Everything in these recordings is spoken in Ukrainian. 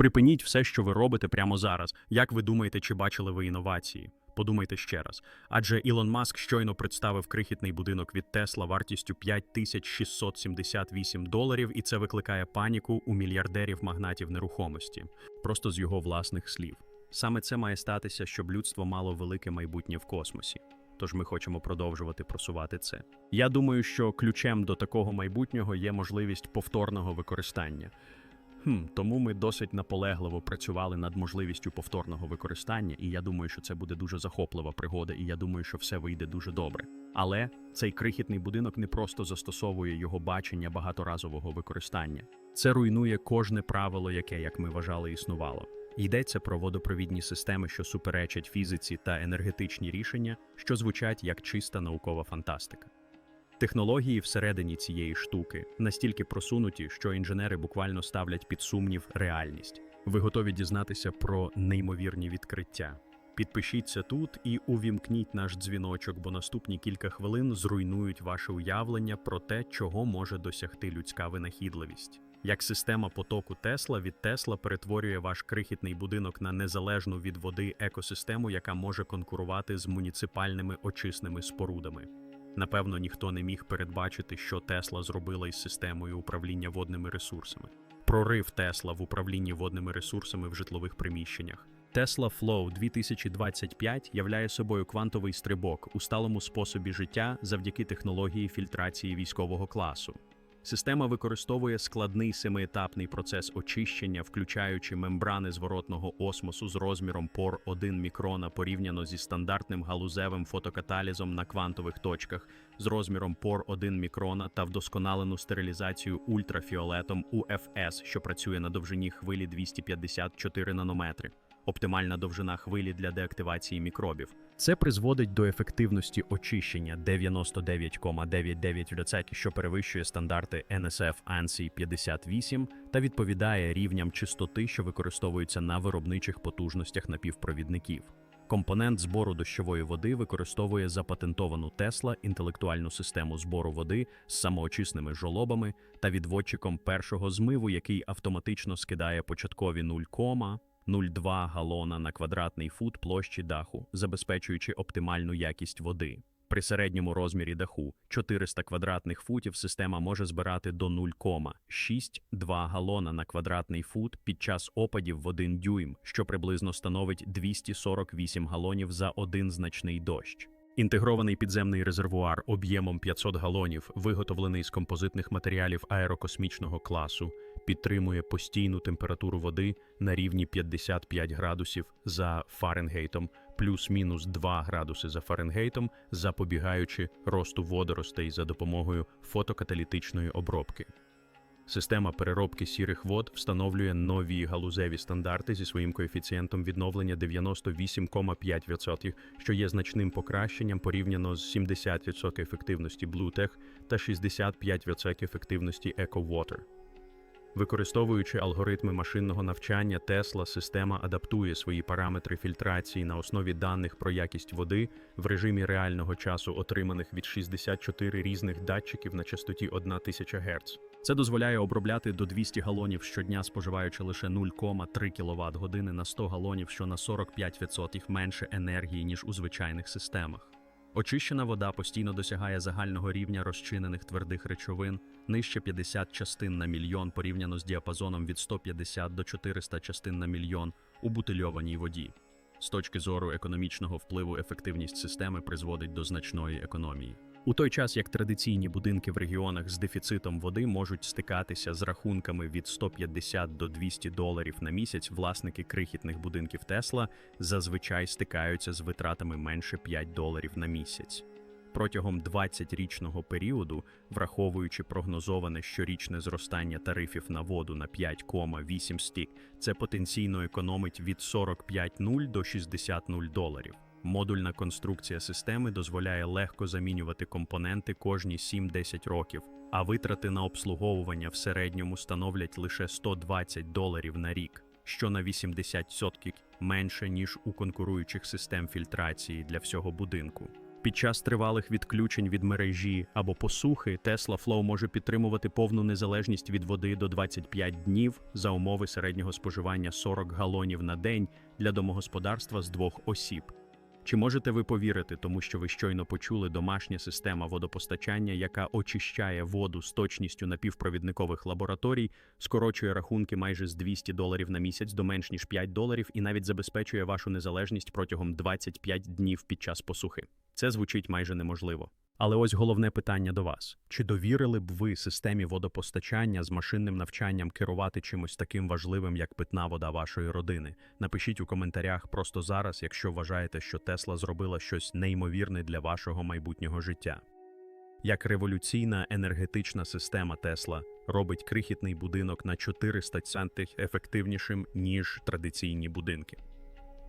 Припиніть все, що ви робите прямо зараз. Як ви думаєте, чи бачили ви інновації? Подумайте ще раз. Адже Ілон Маск щойно представив крихітний будинок від Тесла вартістю 5678 доларів, і це викликає паніку у мільярдерів магнатів нерухомості. Просто з його власних слів. Саме це має статися, щоб людство мало велике майбутнє в космосі. Тож ми хочемо продовжувати просувати це. Я думаю, що ключем до такого майбутнього є можливість повторного використання. Хм, тому ми досить наполегливо працювали над можливістю повторного використання, і я думаю, що це буде дуже захоплива пригода, і я думаю, що все вийде дуже добре. Але цей крихітний будинок не просто застосовує його бачення багаторазового використання. Це руйнує кожне правило, яке, як ми вважали, існувало. Йдеться про водопровідні системи, що суперечать фізиці та енергетичні рішення, що звучать як чиста наукова фантастика. Технології всередині цієї штуки настільки просунуті, що інженери буквально ставлять під сумнів реальність. Ви готові дізнатися про неймовірні відкриття. Підпишіться тут і увімкніть наш дзвіночок, бо наступні кілька хвилин зруйнують ваше уявлення про те, чого може досягти людська винахідливість. Як система потоку Тесла від Тесла перетворює ваш крихітний будинок на незалежну від води екосистему, яка може конкурувати з муніципальними очисними спорудами. Напевно, ніхто не міг передбачити, що Тесла зробила із системою управління водними ресурсами. Прорив Тесла в управлінні водними ресурсами в житлових приміщеннях. Tesla Flow 2025 являє собою квантовий стрибок у сталому способі життя завдяки технології фільтрації військового класу. Система використовує складний семиетапний процес очищення, включаючи мембрани зворотного осмосу з розміром пор 1 мікрона порівняно зі стандартним галузевим фотокаталізом на квантових точках з розміром пор 1 мікрона та вдосконалену стерилізацію ультрафіолетом UFS, що працює на довжині хвилі 254 нанометри. Оптимальна довжина хвилі для деактивації мікробів. Це призводить до ефективності очищення 99,99%, що перевищує стандарти NSF ANSI 58 та відповідає рівням чистоти, що використовуються на виробничих потужностях напівпровідників. Компонент збору дощової води використовує запатентовану Тесла інтелектуальну систему збору води з самоочисними жолобами та відводчиком першого змиву, який автоматично скидає початкові 0,02 галона на квадратний фут площі даху, забезпечуючи оптимальну якість води. При середньому розмірі даху 400 квадратних футів система може збирати до 0,62 галона на квадратний фут під час опадів в 1 дюйм, що приблизно становить 248 галонів за один значний дощ. Інтегрований підземний резервуар об'ємом 500 галонів, виготовлений з композитних матеріалів аерокосмічного класу, підтримує постійну температуру води на рівні 55 градусів за Фаренгейтом, плюс-мінус 2 градуси за Фаренгейтом, запобігаючи росту водоростей за допомогою фотокаталітичної обробки. Система переробки сірих вод встановлює нові галузеві стандарти зі своїм коефіцієнтом відновлення 98,5%, що є значним покращенням порівняно з 70% ефективності BlueTech та 65% ефективності EcoWater. Використовуючи алгоритми машинного навчання, Tesla система адаптує свої параметри фільтрації на основі даних про якість води в режимі реального часу, отриманих від 64 різних датчиків на частоті 1000 Гц. Це дозволяє обробляти до 200 галонів щодня, споживаючи лише 0,3 кВт години на 100 галонів, що на 45% менше енергії ніж у звичайних системах. Очищена вода постійно досягає загального рівня розчинених твердих речовин нижче 50 частин на мільйон порівняно з діапазоном від 150 до 400 частин на мільйон у бутильованій воді. З точки зору економічного впливу ефективність системи призводить до значної економії. У той час як традиційні будинки в регіонах з дефіцитом води можуть стикатися з рахунками від 150 до 200 доларів на місяць, власники крихітних будинків Тесла зазвичай стикаються з витратами менше 5 доларів на місяць. Протягом 20-річного періоду, враховуючи прогнозоване щорічне зростання тарифів на воду на 5,8 стік, це потенційно економить від 45,0 до 60,0 доларів. Модульна конструкція системи дозволяє легко замінювати компоненти кожні 7-10 років, а витрати на обслуговування в середньому становлять лише 120 доларів на рік, що на 80% менше ніж у конкуруючих систем фільтрації для всього будинку. Під час тривалих відключень від мережі або посухи Tesla Flow може підтримувати повну незалежність від води до 25 днів за умови середнього споживання 40 галонів на день для домогосподарства з двох осіб. Чи можете ви повірити, тому що ви щойно почули домашня система водопостачання, яка очищає воду з точністю напівпровідникових лабораторій, скорочує рахунки майже з 200 доларів на місяць до менш ніж 5 доларів і навіть забезпечує вашу незалежність протягом 25 днів під час посухи? Це звучить майже неможливо. Але ось головне питання до вас: чи довірили б ви системі водопостачання з машинним навчанням керувати чимось таким важливим, як питна вода вашої родини? Напишіть у коментарях просто зараз, якщо вважаєте, що Тесла зробила щось неймовірне для вашого майбутнього життя. Як революційна енергетична система Тесла робить крихітний будинок на 400 центих ефективнішим, ніж традиційні будинки.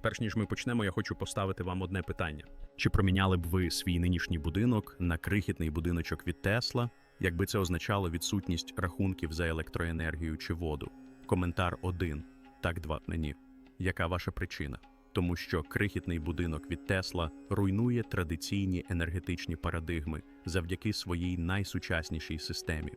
Перш ніж ми почнемо, я хочу поставити вам одне питання: чи проміняли б ви свій нинішній будинок на крихітний будиночок від Тесла, якби це означало відсутність рахунків за електроенергію чи воду? Коментар 1. Так, 2. Ні. Яка ваша причина? Тому що крихітний будинок від Тесла руйнує традиційні енергетичні парадигми завдяки своїй найсучаснішій системі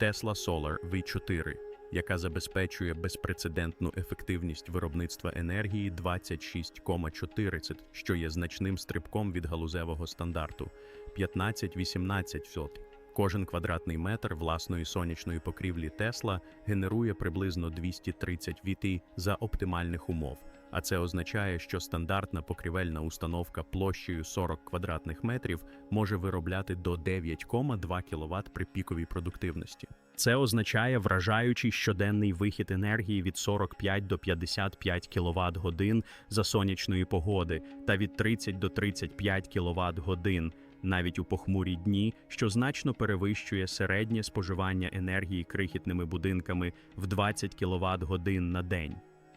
Tesla Solar V4 яка забезпечує безпрецедентну ефективність виробництва енергії 26,40, що є значним стрибком від галузевого стандарту 15-18 сот. Кожен квадратний метр власної сонячної покрівлі Тесла генерує приблизно 230 Вт за оптимальних умов. А це означає, що стандартна покрівельна установка площею 40 квадратних метрів може виробляти до 9,2 кВт при піковій продуктивності. Це означає вражаючий щоденний вихід енергії від 45 до 55 кВт годин за сонячної погоди та від 30 до 35 кВт годин навіть у похмурі дні, що значно перевищує середнє споживання енергії крихітними будинками в 20 кВт годин на день.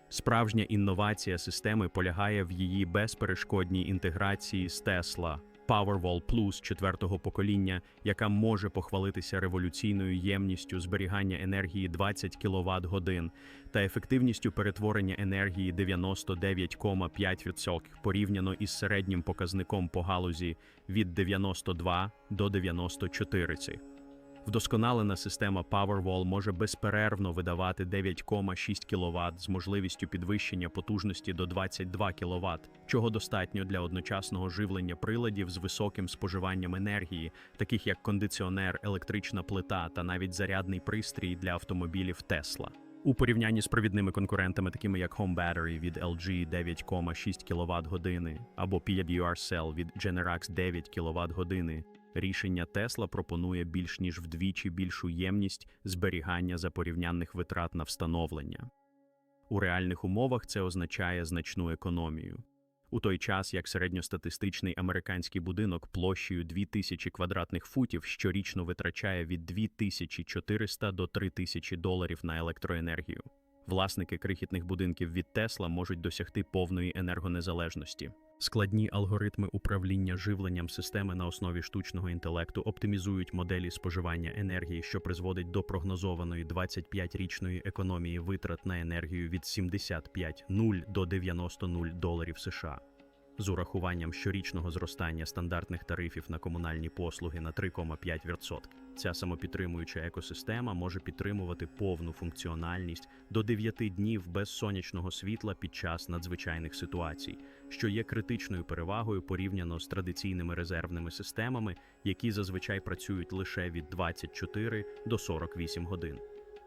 Справжня інновація системи полягає в її безперешкодній інтеграції з Tesla Powerwall Plus четвертого покоління, яка може похвалитися революційною ємністю зберігання енергії 20 кВт годин та ефективністю перетворення енергії 99,5% порівняно із середнім показником по галузі від 92 до 94. Вдосконалена система Powerwall може безперервно видавати 9,6 кВт з можливістю підвищення потужності до 22 кВт, чого достатньо для одночасного живлення приладів з високим споживанням енергії, таких як кондиціонер, електрична плита та навіть зарядний пристрій для автомобілів Tesla. У порівнянні з провідними конкурентами, такими як Home Battery від LG 9,6 кВт години або PWR Cell від Generac 9 кВт години, Рішення Тесла пропонує більш ніж вдвічі більшу ємність зберігання за порівнянних витрат на встановлення. У реальних умовах це означає значну економію. У той час як середньостатистичний американський будинок площею 2000 квадратних футів щорічно витрачає від 2400 до 3000 доларів на електроенергію. Власники крихітних будинків від Тесла можуть досягти повної енергонезалежності. Складні алгоритми управління живленням системи на основі штучного інтелекту оптимізують моделі споживання енергії, що призводить до прогнозованої 25-річної економії витрат на енергію від 75,0 до 90,0 доларів США з урахуванням щорічного зростання стандартних тарифів на комунальні послуги на 3,5%. Ця самопідтримуюча екосистема може підтримувати повну функціональність до 9 днів без сонячного світла під час надзвичайних ситуацій, що є критичною перевагою порівняно з традиційними резервними системами, які зазвичай працюють лише від 24 до 48 годин.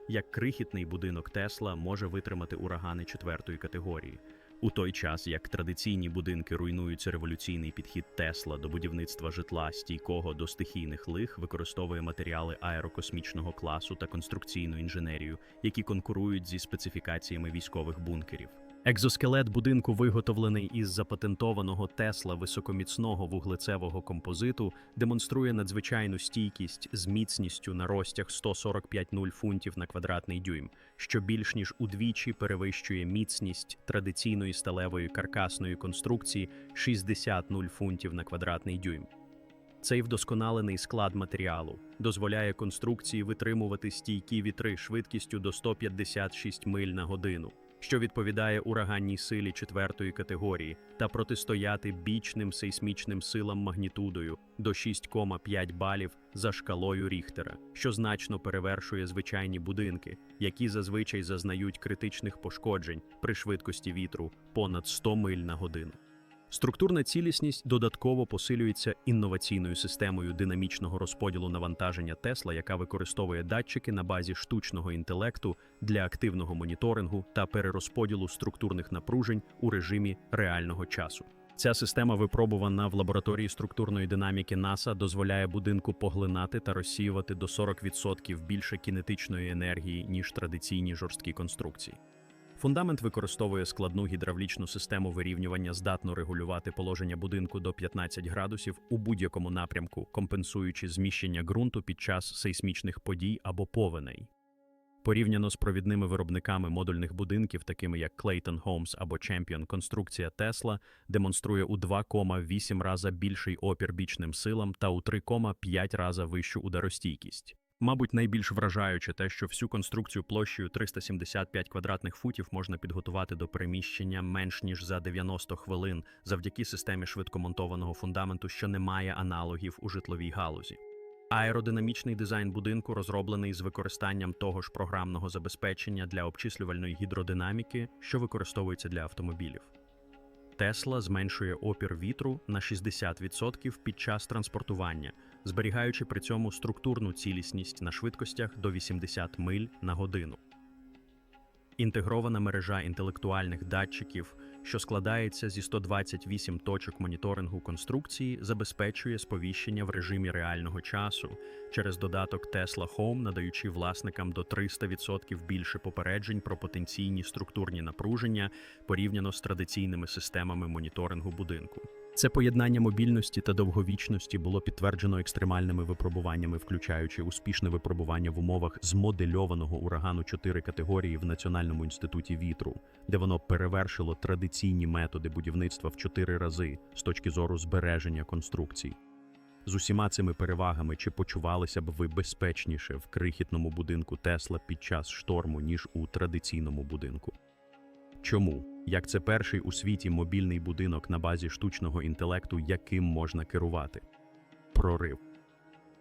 Як крихітний будинок Тесла може витримати урагани четвертої категорії. У той час, як традиційні будинки руйнуються революційний підхід Тесла до будівництва житла стійкого до стихійних лих, використовує матеріали аерокосмічного класу та конструкційну інженерію, які конкурують зі специфікаціями військових бункерів. Екзоскелет будинку виготовлений із запатентованого Тесла високоміцного вуглецевого композиту, демонструє надзвичайну стійкість з міцністю на розтяг 145,0 фунтів на квадратний дюйм, що більш ніж удвічі перевищує міцність традиційної сталевої каркасної конструкції 60,0 фунтів на квадратний дюйм. Цей вдосконалений склад матеріалу дозволяє конструкції витримувати стійкі вітри швидкістю до 156 миль на годину що відповідає ураганній силі четвертої категорії, та протистояти бічним сейсмічним силам магнітудою до 6,5 балів за шкалою Ріхтера, що значно перевершує звичайні будинки, які зазвичай зазнають критичних пошкоджень при швидкості вітру понад 100 миль на годину. Структурна цілісність додатково посилюється інноваційною системою динамічного розподілу навантаження Тесла, яка використовує датчики на базі штучного інтелекту для активного моніторингу та перерозподілу структурних напружень у режимі реального часу. Ця система, випробувана в лабораторії структурної динаміки НАСА, дозволяє будинку поглинати та розсіювати до 40% більше кінетичної енергії, ніж традиційні жорсткі конструкції. Фундамент використовує складну гідравлічну систему вирівнювання, здатну регулювати положення будинку до 15 градусів у будь-якому напрямку, компенсуючи зміщення ґрунту під час сейсмічних подій або повеней. Порівняно з провідними виробниками модульних будинків, такими як Clayton Homes або Champion, конструкція Tesla демонструє у 2,8 рази більший опір бічним силам та у 3,5 рази вищу ударостійкість. Мабуть, найбільш вражаюче те, що всю конструкцію площею 375 квадратних футів можна підготувати до переміщення менш ніж за 90 хвилин завдяки системі швидкомонтованого фундаменту, що не має аналогів у житловій галузі. Аеродинамічний дизайн будинку розроблений з використанням того ж програмного забезпечення для обчислювальної гідродинаміки, що використовується для автомобілів. Тесла зменшує опір вітру на 60% під час транспортування, зберігаючи при цьому структурну цілісність на швидкостях до 80 миль на годину. Інтегрована мережа інтелектуальних датчиків, що складається зі 128 точок моніторингу конструкції, забезпечує сповіщення в режимі реального часу через додаток Tesla Home, надаючи власникам до 300% більше попереджень про потенційні структурні напруження порівняно з традиційними системами моніторингу будинку. Це поєднання мобільності та довговічності було підтверджено екстремальними випробуваннями, включаючи успішне випробування в умовах змодельованого урагану 4 категорії в Національному інституті вітру, де воно перевершило традиційні методи будівництва в 4 рази з точки зору збереження конструкцій. З усіма цими перевагами чи почувалися б ви безпечніше в крихітному будинку Тесла під час шторму, ніж у традиційному будинку? Чому? Як це перший у світі мобільний будинок на базі штучного інтелекту, яким можна керувати? Прорив.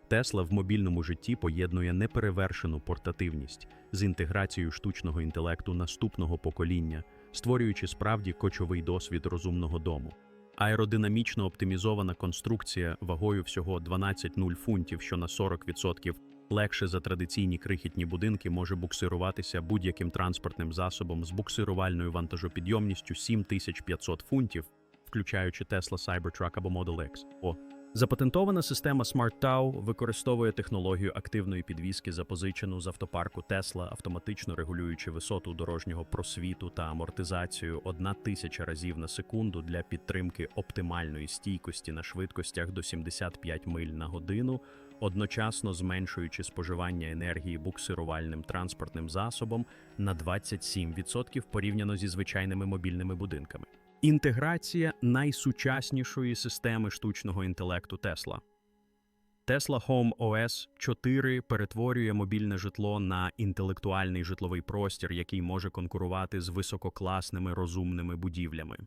Тесла в мобільному житті поєднує неперевершену портативність з інтеграцією штучного інтелекту наступного покоління, створюючи справді кочовий досвід розумного дому. Аеродинамічно оптимізована конструкція вагою всього 12,0 фунтів, що на 40% легше за традиційні крихітні будинки може буксируватися будь-яким транспортним засобом з буксирувальною вантажопідйомністю 7500 фунтів, включаючи Tesla Cybertruck або Model X. О. Запатентована система SmartTow використовує технологію активної підвіски, запозичену з автопарку Tesla, автоматично регулюючи висоту дорожнього просвіту та амортизацію 1000 разів на секунду для підтримки оптимальної стійкості на швидкостях до 75 миль на годину, одночасно зменшуючи споживання енергії буксирувальним транспортним засобом на 27% порівняно зі звичайними мобільними будинками. Інтеграція найсучаснішої системи штучного інтелекту Tesla. Tesla Home OS 4 перетворює мобільне житло на інтелектуальний житловий простір, який може конкурувати з висококласними розумними будівлями.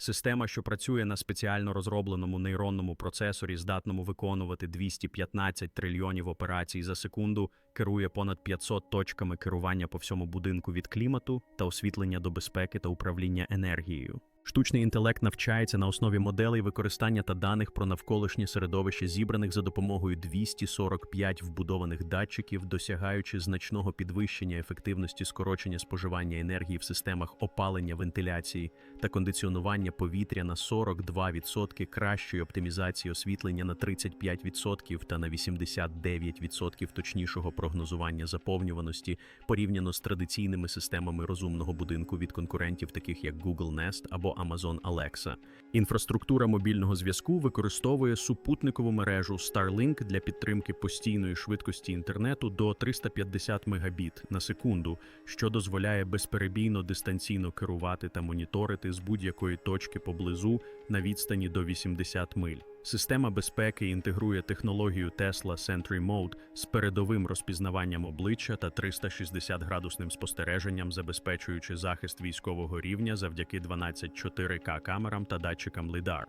Система, що працює на спеціально розробленому нейронному процесорі, здатному виконувати 215 трильйонів операцій за секунду, керує понад 500 точками керування по всьому будинку від клімату та освітлення до безпеки та управління енергією. Штучний інтелект навчається на основі моделей використання та даних про навколишнє середовище, зібраних за допомогою 245 вбудованих датчиків, досягаючи значного підвищення ефективності скорочення споживання енергії в системах опалення, вентиляції та кондиціонування повітря на 42%, кращої оптимізації освітлення на 35% та на 89% точнішого прогнозування заповнюваності порівняно з традиційними системами розумного будинку від конкурентів, таких як Google Nest або Amazon Alexa. Інфраструктура мобільного зв'язку використовує супутникову мережу Starlink для підтримки постійної швидкості інтернету до 350 Мбіт на секунду, що дозволяє безперебійно дистанційно керувати та моніторити з будь-якої точки поблизу на відстані до 80 миль. Система безпеки інтегрує технологію Tesla Sentry Mode з передовим розпізнаванням обличчя та 360-градусним спостереженням, забезпечуючи захист військового рівня завдяки 12 4К камерам та датчикам LiDAR.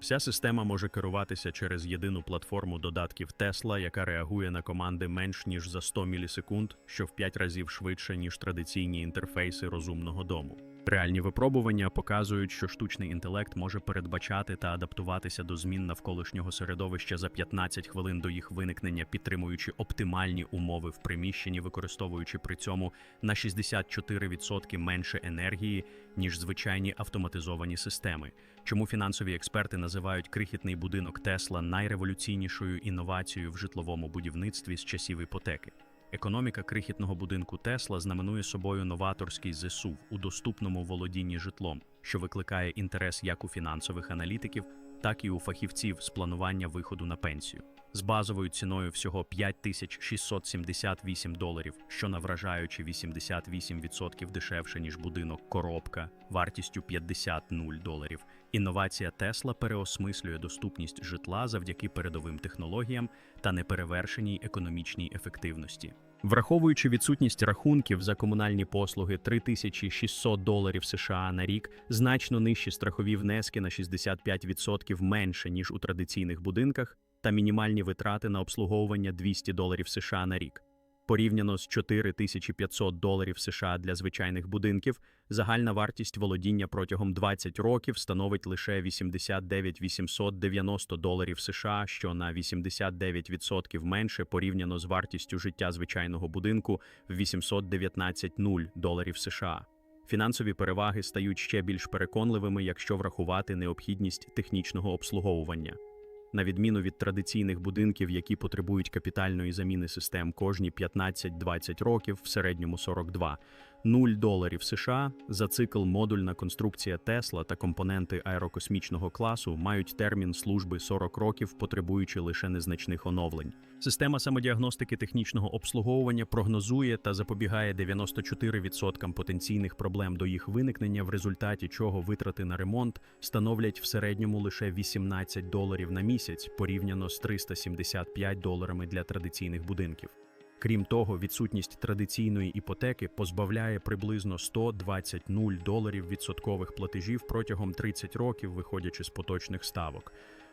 Вся система може керуватися через єдину платформу додатків Tesla, яка реагує на команди менш ніж за 100 мілісекунд, що в 5 разів швидше, ніж традиційні інтерфейси розумного дому. Реальні випробування показують, що штучний інтелект може передбачати та адаптуватися до змін навколишнього середовища за 15 хвилин до їх виникнення, підтримуючи оптимальні умови в приміщенні, використовуючи при цьому на 64% менше енергії, ніж звичайні автоматизовані системи. Чому фінансові експерти називають крихітний будинок Тесла найреволюційнішою інновацією в житловому будівництві з часів іпотеки? Економіка крихітного будинку Тесла знаменує собою новаторський зсув у доступному володінні житлом, що викликає інтерес як у фінансових аналітиків, так і у фахівців з планування виходу на пенсію. З базовою ціною всього 5678 доларів, що на вражаючі 88% дешевше, ніж будинок коробка, вартістю 50 нуль доларів. Інновація Тесла переосмислює доступність житла завдяки передовим технологіям та неперевершеній економічній ефективності. Враховуючи відсутність рахунків за комунальні послуги 3600 доларів США на рік, значно нижчі страхові внески на 65% менше ніж у традиційних будинках, та мінімальні витрати на обслуговування 200 доларів США на рік. Порівняно з 4500 доларів США для звичайних будинків, загальна вартість володіння протягом 20 років становить лише 89 890 доларів США, що на 89% менше порівняно з вартістю життя звичайного будинку в 819 нуль доларів США. Фінансові переваги стають ще більш переконливими, якщо врахувати необхідність технічного обслуговування. На відміну від традиційних будинків, які потребують капітальної заміни систем кожні 15-20 років, в середньому 42, 0 доларів США за цикл модульна конструкція Тесла та компоненти аерокосмічного класу мають термін служби 40 років, потребуючи лише незначних оновлень. Система самодіагностики технічного обслуговування прогнозує та запобігає 94% потенційних проблем до їх виникнення, в результаті чого витрати на ремонт становлять в середньому лише 18 доларів на місяць порівняно з 375 доларами для традиційних будинків. Крім того, відсутність традиційної іпотеки позбавляє приблизно 120 нуль доларів відсоткових платежів протягом 30 років, виходячи з поточних ставок.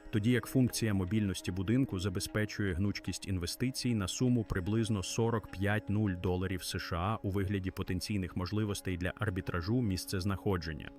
Тоді як функція мобільності будинку забезпечує гнучкість інвестицій на суму приблизно 45 нуль доларів США у вигляді потенційних можливостей для арбітражу місцезнаходження.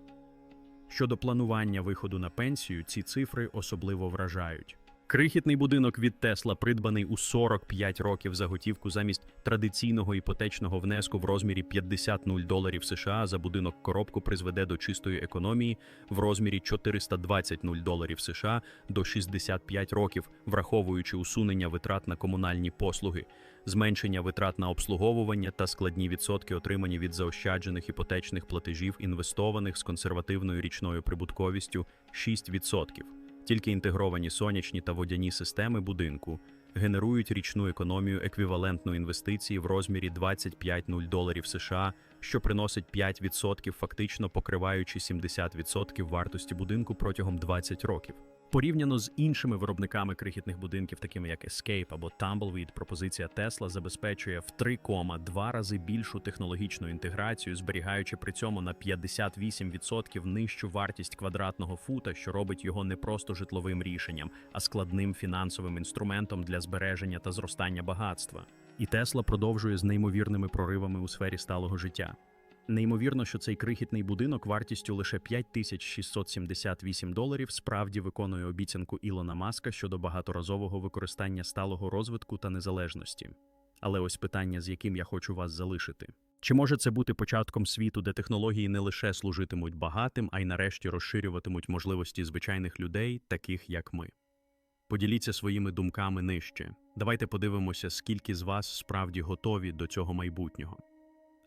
Щодо планування виходу на пенсію, ці цифри особливо вражають. Крихітний будинок від Тесла придбаний у 45 років за готівку замість традиційного іпотечного внеску в розмірі 50 нуль доларів США за будинок коробку призведе до чистої економії в розмірі 420 нуль доларів США до 65 років, враховуючи усунення витрат на комунальні послуги, зменшення витрат на обслуговування та складні відсотки, отримані від заощаджених іпотечних платежів, інвестованих з консервативною річною прибутковістю 6%. Тільки інтегровані сонячні та водяні системи будинку генерують річну економію еквівалентну інвестиції в розмірі 25 нуль доларів США, що приносить 5%, фактично покриваючи 70% вартості будинку протягом 20 років. Порівняно з іншими виробниками крихітних будинків, такими як Escape або Tumbleweed, пропозиція Tesla забезпечує в 3,2 рази більшу технологічну інтеграцію, зберігаючи при цьому на 58% нижчу вартість квадратного фута, що робить його не просто житловим рішенням, а складним фінансовим інструментом для збереження та зростання багатства. І Tesla продовжує з неймовірними проривами у сфері сталого життя. Неймовірно, що цей крихітний будинок вартістю лише 5678 доларів справді виконує обіцянку Ілона Маска щодо багаторазового використання сталого розвитку та незалежності. Але ось питання, з яким я хочу вас залишити. Чи може це бути початком світу, де технології не лише служитимуть багатим, а й нарешті розширюватимуть можливості звичайних людей, таких як ми? Поділіться своїми думками нижче. Давайте подивимося, скільки з вас справді готові до цього майбутнього.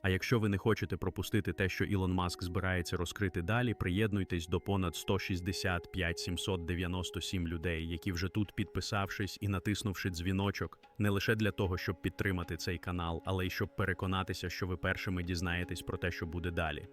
А якщо ви не хочете пропустити те, що Ілон Маск збирається розкрити далі, приєднуйтесь до понад 165 797 людей, які вже тут підписавшись і натиснувши дзвіночок, не лише для того, щоб підтримати цей канал, але й щоб переконатися, що ви першими дізнаєтесь про те, що буде далі.